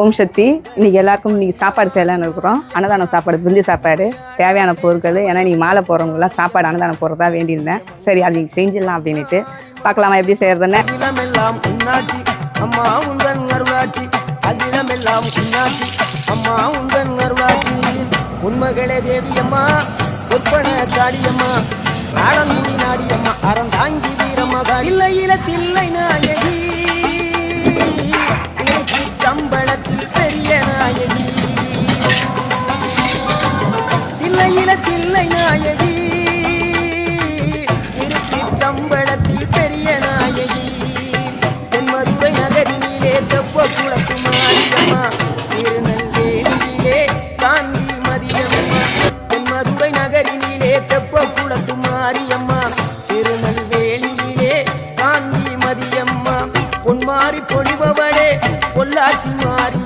ஓம் சக்தி. இன்னைக்கு எல்லாருக்கும் இன்னைக்கு சாப்பாடு செய்யலான்னு இருக்கிறோம். அன்னதானம் சாப்பாடு விருந்து சாப்பாடு தேவையான பொருட்கள் ஏன்னா நீ மாலை போகிறவங்களாம் சாப்பாடு அன்னதானம் போடுறதா வேண்டியிருந்தேன். சரி அது நீங்க செஞ்சிடலாம் அப்படின்ட்டு பார்க்கலாமா எப்படி செய்யறதுன்னு? அகிலமெல்லாம் உன்னாட்சி அம்மா உந்தன் அருளாட்சி. அகிலமெல்லாம் உன்னாட்சி அம்மா உந்தன் அருளாட்சி. உண்மகளே தேவியம்மா ஒப்பன காளியம்மா ஆடங்குடி நாடியம்மா அறம் தாங்கி வீரம்மா. இல்லை இல தில்லை பெரிய நாயகி தில்லையில தில்லை நாயகி திருச்சி தம்பளத்தில் பெரிய நாயகி தென் மதுரை நகரினிலே செவ்வ குளத்து மாரியம்மா திருநெல்வேலியிலே காந்தி மதியம்மா. தென் மதுரை நகரினிலே செவ்வ குளத்து மாரியம்மா திருநெல்வேலியிலே காந்தி மதியம்மா. பொன்மாறி பொழிபவளே பொள்ளாச்சி மாறி